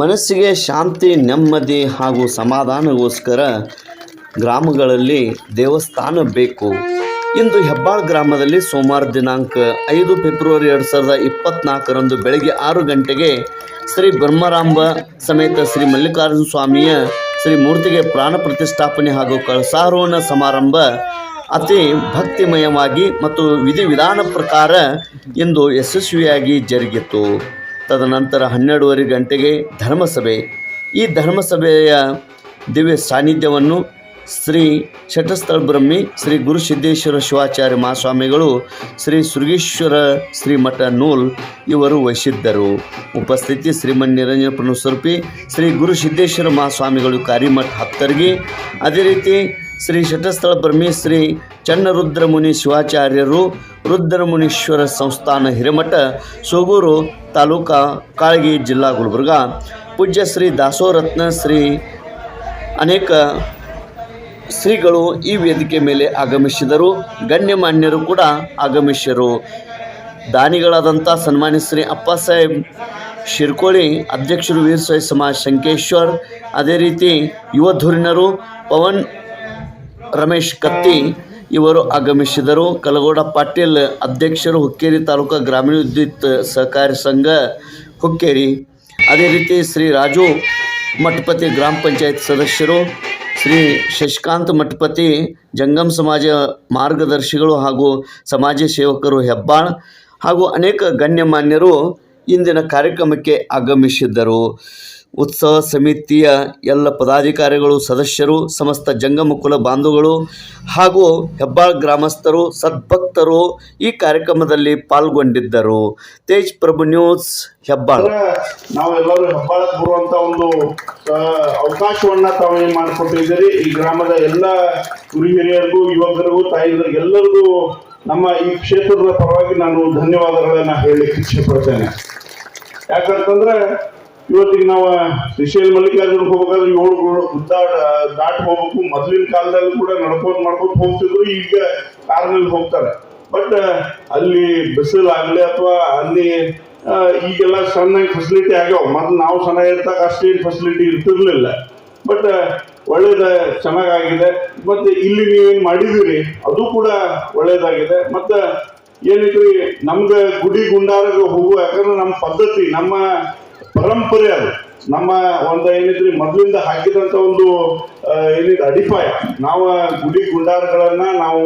ಮನಸ್ಸಿಗೆ ಶಾಂತಿ, ನೆಮ್ಮದಿ ಹಾಗೂ ಸಮಾಧಾನಗೋಸ್ಕರ ಗ್ರಾಮಗಳಲ್ಲಿ ದೇವಸ್ಥಾನ ಬೇಕು. ಇಂದು ಹೆಬ್ಬಾಳ್ ಗ್ರಾಮದಲ್ಲಿ ಸೋಮವಾರ ದಿನಾಂಕ ಐದು ಫೆಬ್ರವರಿ ಎರಡು ಸಾವಿರದ ಇಪ್ಪತ್ತ್ನಾಲ್ಕರಂದು ಬೆಳಗ್ಗೆ ಆರು ಗಂಟೆಗೆ ಶ್ರೀ ಬ್ರಹ್ಮರಾಂಬ ಸಮೇತ ಶ್ರೀ ಮಲ್ಲಿಕಾರ್ಜುನ ಸ್ವಾಮಿಯ ಶ್ರೀ ಮೂರ್ತಿಗೆ ಪ್ರಾಣ ಪ್ರತಿಷ್ಠಾಪನೆ ಹಾಗೂ ಕಳಸಾರೋಹಣ ಸಮಾರಂಭ ಅತಿ ಭಕ್ತಿಮಯವಾಗಿ ಮತ್ತು ವಿಧಿವಿಧಾನ ಪ್ರಕಾರ ಇಂದು ಯಶಸ್ವಿಯಾಗಿ ಜರುಗಿತು. ತದನಂತರ ಹನ್ನೆರಡೂವರೆ ಗಂಟೆಗೆ ಧರ್ಮಸಭೆ. ಈ ಧರ್ಮಸಭೆಯ ದಿವ್ಯ ಸಾನ್ನಿಧ್ಯವನ್ನು ಶ್ರೀ ಶಟಸ್ಥಳ ಬ್ರಹ್ಮಿ ಶ್ರೀ ಗುರು ಸಿದ್ದೇಶ್ವರ ಶಿವಾಚಾರ್ಯ ಮಹಾಸ್ವಾಮಿಗಳು ಶ್ರೀ ಸುರ್ಗೇಶ್ವರ ಶ್ರೀಮಠ ನೂಲ್ ಇವರು ವಹಿಸಿದ್ದರು. ಉಪಸ್ಥಿತಿ ಶ್ರೀಮನ್ ನಿರಂಜನ ಪ್ರಣಸ್ವರೂಪಿ ಶ್ರೀ ಗುರು ಸಿದ್ದೇಶ್ವರ ಮಹಾಸ್ವಾಮಿಗಳು ಕಾರಿಮಠ ಹತ್ತರ್ಗಿ. ಅದೇ ರೀತಿ ಶ್ರೀ ಶಟಸ್ಥಳ ಬ್ರಹ್ಮಿ ಶ್ರೀ ಚನ್ನರುದ್ರಮುನಿ ಶಿವಾಚಾರ್ಯರು ರುದ್ರಮುನೀಶ್ವರ ಸಂಸ್ಥಾನ ಹಿರೇಮಠ, ಸೋಗೂರು ತಾಲೂಕಾ ಕಾಳಗಿ ಜಿಲ್ಲಾ ಗುಲ್ಬರ್ಗ, ಪೂಜ್ಯ ಶ್ರೀ ದಾಸೋರತ್ನ ಶ್ರೀ ಅನೇಕ ಶ್ರೀಗಳು ಈ ವೇದಿಕೆ ಮೇಲೆ ಆಗಮಿಸಿದರು. ಗಣ್ಯಮಾನ್ಯರು ಕೂಡ ಆಗಮಿಸಿದರು ದಾನಿಗಳಾದಂಥ ಸನ್ಮಾನ್ಯ ಶ್ರೀ ಅಪ್ಪಸಾಹೇಬ್ ಶಿರ್ಕೋಳಿ, ಅಧ್ಯಕ್ಷರು ವೀರಸಾಯಿ ಸಮಾಜ ಶಂಕೇಶ್ವರ್, ಅದೇ ರೀತಿ ಯುವ ಧುರಿಣರು, ಪವನ್ ರಮೇಶ್ ಕತ್ತಿ ಇವರು ಆಗಮಿಸಿದರು. ಕಲಗೋಡ ಪಾಟೀಲ್ ಅಧ್ಯಕ್ಷರು ಹುಕ್ಕೇರಿ ತಾಲೂಕು ಗ್ರಾಮೀಣ ವಿದ್ಯುತ್ ಸಹಕಾರಿ ಸಂಘ ಹುಕ್ಕೇರಿ. ಅದೇ ರೀತಿ ಶ್ರೀ ರಾಜು ಮಠಪತಿ ಗ್ರಾಮ ಪಂಚಾಯತ್ ಸದಸ್ಯರು, ಶ್ರೀ ಶಶಿಕಾಂತ್ ಮಠಪತಿ ಜಂಗಮ್ ಸಮಾಜ ಮಾರ್ಗದರ್ಶಿಗಳು ಹಾಗೂ ಸಮಾಜ ಸೇವಕರು ಹೆಬ್ಬಾಳ್ ಹಾಗೂ ಅನೇಕ ಗಣ್ಯಮಾನ್ಯರು ಇಂದಿನ ಕಾರ್ಯಕ್ರಮಕ್ಕೆ ಆಗಮಿಸಿದ್ದರು. ಉತ್ಸವ ಸಮಿತಿಯ ಎಲ್ಲ ಪದಾಧಿಕಾರಿಗಳು, ಸದಸ್ಯರು, ಸಮಸ್ತ ಜಂಗಮಕುಲ ಬಾಂಧವಗಳು ಹಾಗೂ ಹೆಬ್ಬಾಳ್ ಗ್ರಾಮಸ್ಥರು, ಸದ್ಭಕ್ತರು ಈ ಕಾರ್ಯಕ್ರಮದಲ್ಲಿ ಪಾಲ್ಗೊಂಡಿದ್ದರು. ತೇಜ್ ಪ್ರಭು ನ್ಯೂಸ್, ಹೆಬ್ಬಾಳ್. ನಾವೆಲ್ಲರೂ ಹೆಬ್ಬಾಳಕ್ಕೆ ಬರುವಂತ ಒಂದು ಅವಕಾಶವನ್ನು ಅವಕಾಶವನ್ನ ತಾವು ಏನ್ ಮಾಡಿಕೊಟ್ಟಿದ್ದೀರಿ ಈ ಗ್ರಾಮದ ಎಲ್ಲ ಗುರು ಹಿರಿಯರಿಗೂ, ಯುವಕರಿಗೂ ತಾಯಿಗಳಿಗೂ ಎಲ್ಲರಿಗೂ ನಮ್ಮ ಈ ಕ್ಷೇತ್ರದ ಪರವಾಗಿ ನಾನು ಧನ್ಯವಾದಗಳನ್ನ ಹೇಳಿ ಇಚ್ಛೆ ಪಡ್ತೇನೆ. ಯಾಕಂತಂದ್ರೆ ಇವತ್ತಿಗೆ ನಾವು ಶ್ರೀಶೈಲ್ ಮಲ್ಲಿಕಾರ್ಜುನ ಹೋಗ್ಬೇಕಾದ್ರೆ ಏಳು ದಾಟ್ ಹೋಗ್ಬೇಕು. ಮೊದಲಿನ ಕಾಲದಲ್ಲಿ ಕೂಡ ನಡ್ಕೊಂಡು ಮಾಡ್ಕೊಂಡು ಹೋಗ್ತಿದ್ರು, ಈಗ ಕಾರ್ನಲ್ಲಿ ಹೋಗ್ತಾರೆ. ಬಟ್ ಅಲ್ಲಿ ಬಿಸಿಲಾಗಲಿ ಅಥವಾ ಅಲ್ಲಿ ಈಗೆಲ್ಲ ಸಣ್ಣ ಫೆಸಿಲಿಟಿ ಆಗ್ಯಾವ. ಮೊದಲು ನಾವು ಸಣ್ಣ ಇರ್ತಾಗ ಅಷ್ಟೇನು ಫೆಸಿಲಿಟಿ ಇರ್ತಿರ್ಲಿಲ್ಲ. ಬಟ್ ಒಳ್ಳೇದ ಚೆನ್ನಾಗಾಗಿದೆ. ಮತ್ತೆ ಇಲ್ಲಿ ನೀವೇನು ಮಾಡಿದಿರಿ ಅದು ಕೂಡ ಒಳ್ಳೇದಾಗಿದೆ. ಮತ್ತೆ ಏನೈತ್ರಿ, ನಮ್ಗೆ ಗುಡಿ ಗುಂಡಾರಕ್ಕೆ ಹೋಗುವ ಯಾಕಂದ್ರೆ ನಮ್ಮ ಪದ್ಧತಿ, ನಮ್ಮ ಪರಂಪರೆ ಅದು. ನಮ್ಮ ಒಂದು ಏನಿದ್ರಿ, ಮೊದಲಿಂದ ಹಾಕಿದಂತ ಒಂದು ಏನಿದೆ ಅಡಿಪಾಯ. ನಾವು ಗುಡಿ ಗುಂಡಾರಗಳನ್ನ ನಾವು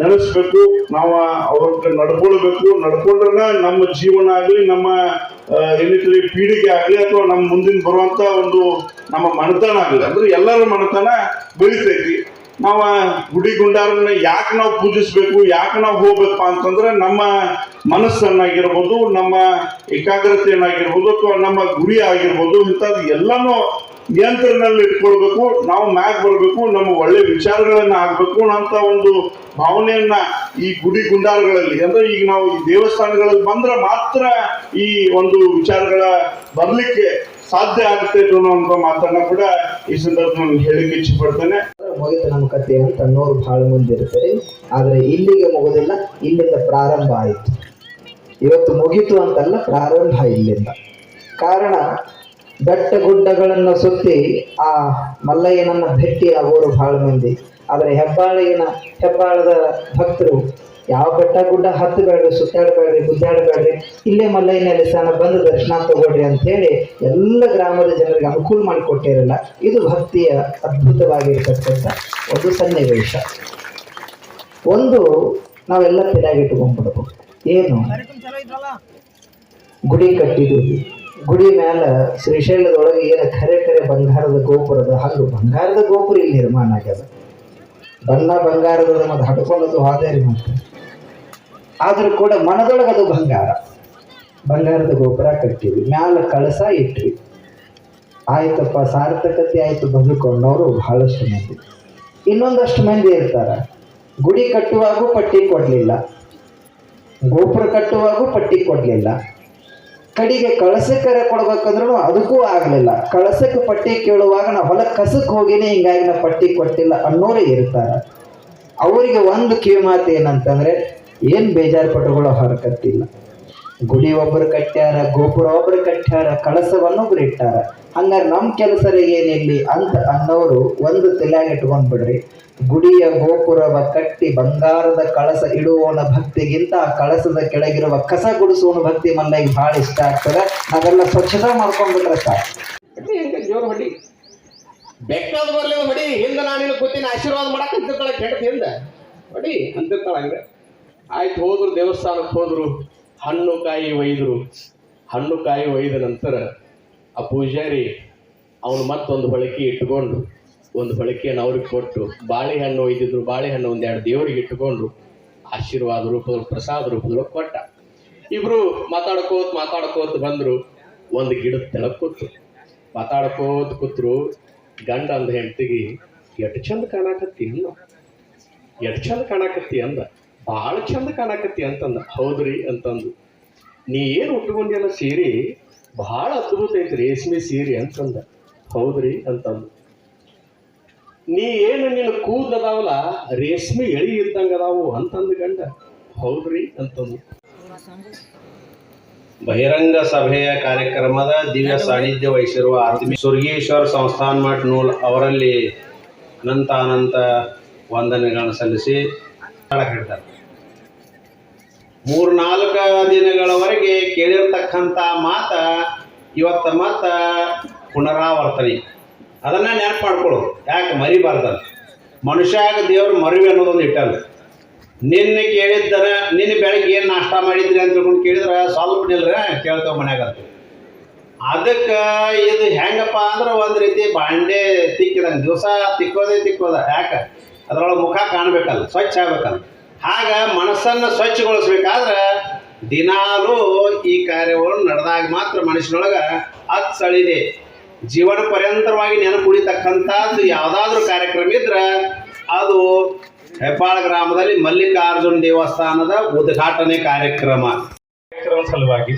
ನೆನೆಸ್ಬೇಕು, ನಾವು ಅವ್ರ ನಡ್ಕೊಳ್ಬೇಕು. ನಡ್ಕೊಂಡ್ರೆ ನಮ್ಮ ಜೀವನ ಆಗ್ಲಿ, ನಮ್ಮ ಏನಿದ್ರಿ ಪೀಳಿಗೆ ಆಗ್ಲಿ, ಅಥವಾ ನಮ್ಮ ಮುಂದಿನ ಬರುವಂತ ಒಂದು ನಮ್ಮ ಮನತನ ಆಗ್ಲಿ. ಅಂದ್ರೆ ಎಲ್ಲರ ಮನತನ ಬೆಳಿತೈತಿ. ನಾವು ಗುಡಿ ಗುಂಡಾರನ್ನ ಯಾಕೆ ನಾವು ಪೂಜಿಸ್ಬೇಕು, ಯಾಕೆ ನಾವು ಹೋಗ್ಬೇಕಪ್ಪ ಅಂತಂದ್ರೆ ನಮ್ಮ ಮನಸ್ಸನ್ನಾಗಿರ್ಬೋದು, ನಮ್ಮ ಏಕಾಗ್ರತೆಯನ್ನಾಗಿರ್ಬೋದು, ಅಥವಾ ನಮ್ಮ ಗುರಿ ಆಗಿರ್ಬೋದು, ಇಂಥದ್ದು ಎಲ್ಲನೂ ನಿಯಂತ್ರಣದಲ್ಲಿ ಇಟ್ಕೊಳ್ಬೇಕು, ನಾವು ಮ್ಯಾಗ್ ಬರಬೇಕು, ನಮ್ಮ ಒಳ್ಳೆ ವಿಚಾರಗಳನ್ನು ಆಗ್ಬೇಕು ಅಂತ ಒಂದು ಭಾವನೆಯನ್ನ ಈ ಗುಡಿ ಗುಂಡಾರಗಳಲ್ಲಿ. ಅಂದ್ರೆ ಈಗ ನಾವು ಈ ದೇವಸ್ಥಾನಗಳಲ್ಲಿ ಬಂದ್ರೆ ಮಾತ್ರ ಈ ಒಂದು ವಿಚಾರಗಳ ಬರ್ಲಿಕ್ಕೆ ಸಾಧ್ಯ ಆಗುತ್ತೆ ಅನ್ನೋ ಮಾತನ್ನ ಕೂಡ ಈ ಸಂದರ್ಭದಲ್ಲಿ ಹೇಳಿಕ್ಕೆ ಇಚ್ಛೆ ಪಡ್ತೇನೆ ನಮ್ಮ ಕಥೆ ಅಂತ ಅನ್ನೋರು ಬಹಳ ಮುಂದಿರ್ತಾರೆ ಆದ್ರೆ ಇಲ್ಲಿಗೆ ಮುಗುದಿಲ್ಲ, ಇಲ್ಲಿಂದ ಪ್ರಾರಂಭ ಆಯಿತು. ಇವತ್ತು ಮುಗೀತು ಅಂತಲ್ಲ ಪ್ರಾರಂಭ ಇಲ್ಲಿಂದ. ಕಾರಣ ಬೆಟ್ಟ ಗುಡ್ಡಗಳನ್ನು ಸುತ್ತಿ ಆ ಮಲ್ಲಯ್ಯನನ್ನು ಭೇಟಿ ಆಗೋರು ಬಹಳ ಮಂದಿ. ಆದರೆ ಹೆಬ್ಬಾಳಿನ ಹೆಬ್ಬಾಳದ ಭಕ್ತರು, ಯಾವ ಬೆಟ್ಟ ಗುಡ್ಡ ಹತ್ತಬೇಡ್ರಿ, ಸುತ್ತಾಡಬೇಡ್ರಿ, ಗುದ್ದಾಡಬೇಡ್ರಿ, ಇಲ್ಲೇ ಮಲ್ಲಯ್ಯನ ಸ್ಥಾನ ಬಂದು ದರ್ಶನ ತಗೊಳ್ರಿ ಅಂತ ಹೇಳಿ ಎಲ್ಲ ಗ್ರಾಮದ ಜನರಿಗೆ ಅನುಕೂಲ ಮಾಡಿಕೊಟ್ಟಿರಲ್ಲ. ಇದು ಭಕ್ತಿಯ ಅದ್ಭುತವಾಗಿರ್ತಕ್ಕಂಥ ಒಂದು ಸನ್ನಿವೇಶ. ಒಂದು ನಾವೆಲ್ಲ ತಲೆಯಾಗಿಟ್ಕೊಂಡ್ಬಿಡ್ಬೇಕು ಏನು? ಗುಡಿ ಕಟ್ಟಿದ್ರು ಗುಡಿ ಮ್ಯಾಲ ಶ್ರೀಶೈಲದೊಳಗೆ ಏನು ಕರೆ ಕರೆ ಬಂಗಾರದ ಗೋಪುರದ ಹಾಗೂ ಬಂಗಾರದ ಗೋಪುರ ಇಲ್ಲಿ ನಿರ್ಮಾಣ ಆಗ್ಯದ. ಬಣ್ಣ ಬಂಗಾರದ ಮತ್ತು ಹಡ್ಕೊಳ್ಳೋದು ಹಾದೇರಿ ಮತ್ತೆ ಆದ್ರೂ ಕೂಡ ಮನದೊಳಗೆ ಅದು ಬಂಗಾರ. ಬಂಗಾರದ ಗೋಪುರ ಕಟ್ಟಿವಿ ಮ್ಯಾಲ ಕಳಸ ಇಟ್ವಿ. ಆಯ್ತಪ್ಪ, ಸಾರ್ಥಕತೆ ಆಯಿತು ಬದುಕೊಂಡವರು ಬಹಳಷ್ಟು ಮಂದಿ. ಇನ್ನೊಂದಷ್ಟು ಮಂದಿ ಇರ್ತಾರೆ. ಗುಡಿ ಕಟ್ಟುವಾಗೂ ಪಟ್ಟಿ ಕೊಡ್ಲಿಲ್ಲ. ಗೋಪುರ ಕಟ್ಟುವಾಗೂ ಪಟ್ಟಿ ಕೊಡ್ಲಿಲ್ಲ. ಕಡೆಗೆ ಕಳಸಕ್ಕರೆ ಕೊಡ್ಬೇಕಂದ್ರೂ ಅದಕ್ಕೂ ಆಗಲಿಲ್ಲ. ಕಳಸಕ್ಕೆ ಪಟ್ಟಿ ಕೇಳುವಾಗ ನಾ ಹೊಲ ಕಸಕ್ಕೆ ಹೋಗಿನಿ ಹಿಂಗಾಗಿ ನಾ ಪಟ್ಟಿ ಕೊಟ್ಟಿಲ್ಲ ಅನ್ನೋರೇ ಇರ್ತಾರೆ. ಅವರಿಗೆ ಒಂದು ಕಿವಿಮಾತು ಏನಂತಂದ್ರೆ, ಏನು ಬೇಜಾರು ಪಟ್ಟುಕೊಳ್ಳೋ ಹರಕತ್ತಿಲ್ಲ. ಗುಡಿ ಒಬ್ಬರು ಕಟ್ಟ್ಯಾರ, ಗೋಪುರ ಒಬ್ಬರು ಕಟ್ಟ್ಯಾರ ಕಳಸವನ್ನೊಬ್ರು ಇಟ್ಟಾರ. ಹಂಗಾರೆ ನಮ್ಮ ಕೆಲಸರೇ ಏನಿಲ್ಲಿ ಅಂತ ಅನ್ನೋರು ಒಂದು ತಲೆಯಾಗ ಇಟ್ಕೊಂಡ್ ಬಿಡ್ರಿ. ಗುಡಿಯ ಗೋಪುರವ ಕಟ್ಟಿ ಬಂಗಾರದ ಕಳಸ ಇಡುವವನ ಭಕ್ತಿಗಿಂತ ಆ ಕಳಸದ ಕೆಳಗಿರುವ ಕಸ ಗುಡಿಸುವನ ಭಕ್ತಿ ಮಲ್ಲಿಗೆ ಬಹಳ ಇಷ್ಟ ಆಗ್ತದೆ. ಅದೆಲ್ಲ ಸ್ವಚ್ಛತೆ ಮಾಡ್ಕೊಂಡ್ಬಿಟ್ರೆ ಸಾಕು. ಜೋರ್ ಹೊಡಿ. ಬೆಕ್ಕದ ಬರ್ಲಿ ಹೊಡಿ. ಹಿಂದೆ ನಾನು ಕೂತಿನ. ಆಶೀರ್ವಾದ ಮಾಡಕ್ ಅಂತಿರ್ತಾಳೆ ಕೆಟ್ಟ ಹಿಂದೆ. ಹೊಡಿ, ಅಂತಿರ್ತಾಳ ಹಂಗ. ಆಯ್ತು ಹೋದ್ರು ದೇವಸ್ಥಾನಕ್ಕೆ ಹೋದ್ರು. ಹಣ್ಣು ಕಾಯಿ ಒಯ್ದರು. ಹಣ್ಣು ಕಾಯಿ ಒಯ್ದ ನಂತರ ಆ ಪೂಜಾರಿ ಅವನು ಮತ್ತೊಂದು ಬಳಕೆ ಇಟ್ಟುಕೊಂಡು ಒಂದು ಬಳಕೆಯನ್ನು ಅವ್ರಿಗೆ ಕೊಟ್ಟು ಬಾಳೆಹಣ್ಣು ಒಯ್ದಿದ್ರು. ಬಾಳೆಹಣ್ಣು ಒಂದೆರಡು ದೇವರಿಗೆ ಇಟ್ಟುಕೊಂಡು ಆಶೀರ್ವಾದ ರೂಪದಲ್ಲಿ, ಪ್ರಸಾದ ರೂಪದಲ್ಲಿ ಕೊಟ್ಟ. ಇಬ್ರು ಮಾತಾಡ್ಕೋತ ಮಾತಾಡ್ಕೋತ ಬಂದ್ರು. ಒಂದು ಗಿಡದ ತೆಳಗ್ ಕೂತ್ರು. ಮಾತಾಡ್ಕೋತ ಕೂತ್ರು. ಗಂಡ ಅಂದ ಹೆಂಡತಿಗೆ, ಎಷ್ಟು ಚಂದ ಕಾಣಕತ್ತಿ ಅಂದ ಎಷ್ಟು ಚಂದ ಕಾಣಕತ್ತಿ ಅಂದ. ಭಾಳ ಚಂದ ಕಾಣಕತ್ತಿ ಅಂತಂದ. ಹೌದ್ರಿ ಅಂತಂದು. ನೀ ಏನು ಉಟ್ಕೊಂಡಿಯಲ್ಲ ಸೀರೆ? ಭಾಳ ಅದ್ಭುತ ಐತಿ ರೇಷ್ಮೆ ಸೀರೆ ಅಂತಂದ ಹೌದ್ರಿ ಅಂತಂದು ನೀ ಏನು ನಿನ್ನ ಕೂದಲದಾವಲ್ಲ ರೇಷ್ಮೆ ಎಳಿ ಇದ್ದಂಗ ಅದಾವು ಅಂತಂದು ಗಂಡ. ಹೌದ್ರಿ ಅಂತಂದು ಬಹಿರಂಗ ಸಭೆಯ ಕಾರ್ಯಕ್ರಮದ ದಿವ್ಯ ಸಾನ್ನಿಧ್ಯ ವಹಿಸಿರುವ ಆತ್ಮಿ ಸುರ್ಗೇಶ್ವರ ಸಂಸ್ಥಾನ ಮಠ ನೂಲ್ ಅವರಲ್ಲಿ ಅನಂತಾನಂತ ವಂದನೆಗಳನ್ನು ಸಲ್ಲಿಸಿ ಹೇಳ್ತಾರೆ ಮೂರ್ನಾಲ್ಕು ದಿನಗಳವರೆಗೆ ಕೇಳಿರ್ತಕ್ಕಂಥ ಮಾತ, ಇವತ್ತ ಮತ್ತ ಪುನರಾವರ್ತನೆ. ಅದನ್ನ ನೆನಪು ಮಾಡ್ಕೊಳ್ಳೋದು ಯಾಕೆ ಮರಿಬಾರ್ದ ಮನುಷ್ಯಾಗ ದೇವ್ರ ಮರಿವಿ ಅನ್ನೋದೊಂದು ಇಟ್ಟಲ್ಲ. ನಿನ್ನೆ ಕೇಳಿದ್ದರ ನಿನ್ನ ಬೆಳಗ್ಗೆ ಏನು ನಾಷ್ಟ ಮಾಡಿದ್ರಿ ಅಂತ ತಿಳ್ಕೊಂಡು ಕೇಳಿದ್ರೆ ಸ್ವಲ್ಪ ನಿಲ್ರ ಕೇಳ್ತೇವೆ ಮನ್ಯಾಗ ಅದಕ್ಕೆ ಇದು ಹೆಂಗಪ್ಪ ಅಂದ್ರೆ ಒಂದು ರೀತಿ ಬಾಂಡೆ ತಿಕ್ಕಿದಂಗೆ, ದಿವಸ ತಿಕ್ಕೋದೇ ತಿಕ್ಕೋದ. ಯಾಕೆ? ಅದರೊಳಗೆ ಮುಖ ಕಾಣಬೇಕಲ್ಲ, ಸ್ವಚ್ಛ ಆಗ್ಬೇಕಲ್ಲ. ಆಗ ಮನಸ್ಸನ್ನು ಸ್ವಚ್ಛಗೊಳಿಸ್ಬೇಕಾದ್ರೆ ದಿನಾಲೂ ಈ ಕಾರ್ಯವನ್ನು ನಡೆದಾಗ ಮಾತ್ರ ಮನುಷ್ಯನೊಳಗೆ ಅಚ್ಚಳಿದೆ ಜೀವನ ಪರ್ಯಂತರವಾಗಿ ನೆನಪುಳಿತಕ್ಕಂಥದ್ದು ಯಾವುದಾದ್ರೂ ಕಾರ್ಯಕ್ರಮ ಇದ್ರೆ ಅದು ಹೆಬ್ಬಾಳ ಗ್ರಾಮದಲ್ಲಿ ಮಲ್ಲಿಕಾರ್ಜುನ ದೇವಸ್ಥಾನದ ಉದ್ಘಾಟನೆ ಕಾರ್ಯಕ್ರಮ. ಕಾರ್ಯಕ್ರಮ ಸಲುವಾಗಿ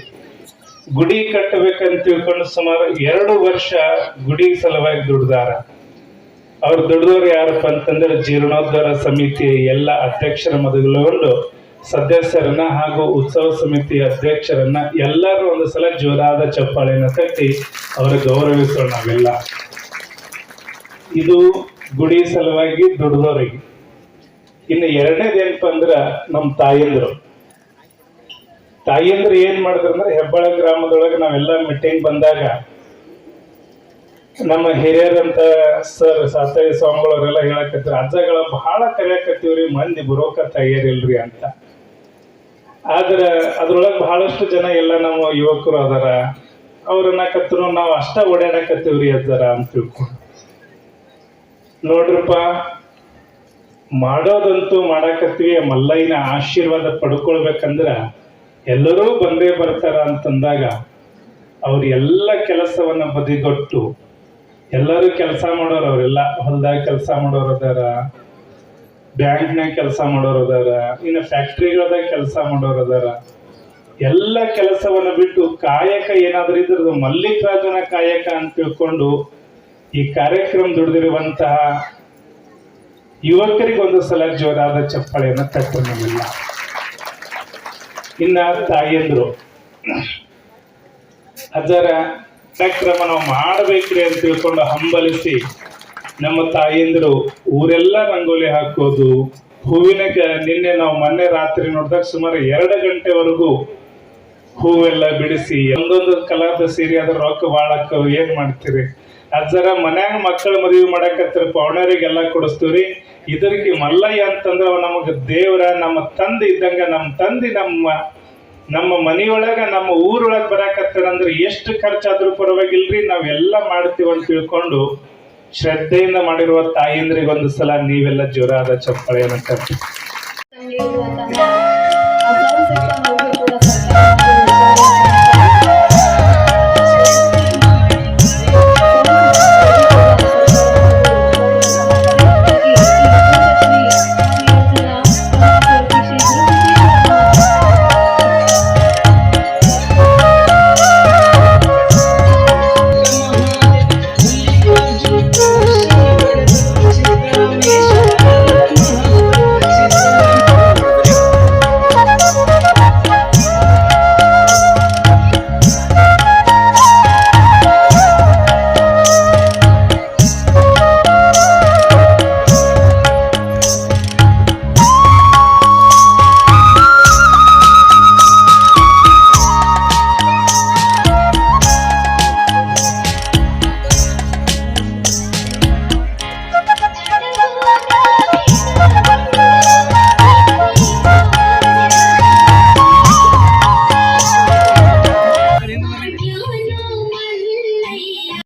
ಗುಡಿ ಕಟ್ಟಬೇಕಂತ ತಿಳ್ಕೊಂಡು ಸುಮಾರು ಎರಡು ವರ್ಷ ಗುಡಿ ಸಲುವಾಗಿ ದುಡ್ದಾರ. ಅವ್ರು ದೊಡ್ಡದವ್ರು ಯಾರಪ್ಪ ಅಂತಂದ್ರೆ ಜೀರ್ಣೋದ್ಧಾರ ಸಮಿತಿ ಎಲ್ಲ ಅಧ್ಯಕ್ಷರ ಮೊದಲುಗೊಂಡು ಸದಸ್ಯರನ್ನ ಹಾಗೂ ಉತ್ಸವ ಸಮಿತಿ ಅಧ್ಯಕ್ಷರನ್ನ ಎಲ್ಲರೂ ಒಂದು ಸಲ ಜೋರಾದ ಚಪ್ಪಾಳೆಯನ್ನು ತಟ್ಟಿ ಅವರ ಗೌರವಿಸೋಣ ನಾವೆಲ್ಲ. ಇದು ಗುಡಿ ಸಲುವಾಗಿ ದುಡ್ದವರಿಗೆ ಇನ್ನು ಎರಡನೇದೇನಪ್ಪ ಅಂದ್ರೆ ನಮ್ಮ ತಾಯಂದ್ರು. ತಾಯಂದ್ರು ಏನ್ ಮಾಡಿದ್ರು ಅಂದ್ರೆ ಹೆಬ್ಬಾಳ ಗ್ರಾಮದೊಳಗೆ ನಾವೆಲ್ಲ ಮೀಟಿಂಗ್ ಬಂದಾಗ ನಮ್ಮ ಹಿರಿಯರಂತ ಸರ್ ಸಾತಯ್ಯ ಸ್ವಾಮಿಗಳವರೆಲ್ಲ ಹೇಳಕತ್ತಿದ್ರು ಅಜ್ಜಗಳ ಬಹಳ ಕರೆಯಕತ್ತೀವ್ರಿ, ಮಂದಿ ಬರೋಕ ತಯಾರಿಲ್ರಿ ಅಂತ. ಆದ್ರೆ ಅದ್ರೊಳಗೆ ಬಹಳಷ್ಟು ಜನ ಎಲ್ಲ ನಮ್ಮ ಯುವಕರು ಅದಾರ. ಅವ್ರನ್ನ ಕತ್ತರು ನಾವು ಅಷ್ಟ ಓಡಾಡಕತ್ತೀವ್ರಿ ಅಜ್ಜರ ಅಂತ ತಿಳ್ಕೊಂಡು. ನೋಡ್ರಪ್ಪ, ಮಾಡೋದಂತೂ ಮಾಡಾಕತ್ತೀವಿ, ಮಲ್ಲಯ್ಯನ ಆಶೀರ್ವಾದ ಪಡ್ಕೊಳ್ಬೇಕಂದ್ರ ಎಲ್ಲರೂ ಬಂದೇ ಬರ್ತಾರ ಅಂತಂದಾಗ ಅವ್ರ ಎಲ್ಲ ಕೆಲಸವನ್ನ ಬದಿಗೊಟ್ಟು ಎಲ್ಲರೂ ಕೆಲಸ ಮಾಡೋರು ಅವರೆಲ್ಲ ಹೊಲ್ದಾಗ ಕೆಲಸ ಮಾಡೋರು ಅದಾರ ಬ್ಯಾಂಕ್ನಾಗ ಕೆಲಸ ಮಾಡೋರು ಅದಾರ, ಇನ್ನು ಫ್ಯಾಕ್ಟ್ರಿಗಳದಾಗ ಕೆಲಸ ಮಾಡೋರು ಅದಾರ. ಎಲ್ಲ ಕೆಲಸವನ್ನ ಬಿಟ್ಟು ಕಾಯಕ ಏನಾದರೂ ಇದ್ರದ್ದು ಮಲ್ಲಿಕಾರ್ಜುನ ಕಾಯಕ ಅಂತ ತಿಳ್ಕೊಂಡು ಈ ಕಾರ್ಯಕ್ರಮ ದುಡಿದಿರುವಂತಹ ಯುವಕರಿಗೆ ಒಂದು ಸಲ ಜೋರಾದ ಚಪ್ಪಾಳೆಯನ್ನು ತಕ್ಕೊಂಡಿಲ್ಲ ಇನ್ನ ತಾಯಂದ್ರು. ಅದರ ಕಾರ್ಯಕ್ರಮ ನಾವು ಮಾಡಬೇಕ್ರಿ ಅಂತ ತಿಳ್ಕೊಂಡು ಹಂಬಲಿಸಿ ನಮ್ಮ ತಾಯಂದಿರು ಊರೆಲ್ಲ ರಂಗೋಲಿ ಹಾಕೋದು ಹೂವಿನ ನಿನ್ನೆ ನಾವು ಮೊನ್ನೆ ರಾತ್ರಿ ನೋಡಿದಾಗ ಸುಮಾರು ಎರಡು ಗಂಟೆವರೆಗೂ ಹೂವೆಲ್ಲ ಬಿಡಿಸಿ, ಒಂದೊಂದು ಕಲರ್ದ ಸೀರೆ ಅದ್ರ ರೊಕ್ಕ ಬಾಳಕ್ಕ ಏನ್ ಮಾಡ್ತೀರಿ? ಅಜ್ಜರ ಮನ್ಯಾಗ ಮಕ್ಕಳ ಮದುವೆ ಮಾಡಕತ್ತಿರ ಪೌಣರಿಗೆಲ್ಲ ಕೊಡಿಸ್ತೀವ್ರಿ. ಇದಕ್ಕೆ ಮಲ್ಲಯ್ಯ ಅಂತಂದ್ರೆ ನಮಗ ದೇವ್ರ, ನಮ್ಮ ತಂದೆ ಇದ್ದಂಗ ನಮ್ಮ ತಂದೆ ನಮ್ಮ ನಮ್ಮ ಮನೆಯೊಳಗ, ನಮ್ಮ ಊರೊಳಗೆ ಬರಾಕತ್ತಾರಂದ್ರೆ ಎಷ್ಟು ಖರ್ಚಾದ್ರೂ ಪರವಾಗಿಲ್ರಿ. ನಾವೆಲ್ಲ ಮಾಡ್ತೀವಿ ಅಂತ ತಿಳ್ಕೊಂಡು ಶ್ರದ್ಧೆಯಿಂದ ಮಾಡಿರುವ ತಾಯಂದ್ರಿಗೆ ಒಂದು ಸಲ ನೀವೆಲ್ಲ ಜೋರಾದ ತಟ್ಟಿ ಸಂಗೀತ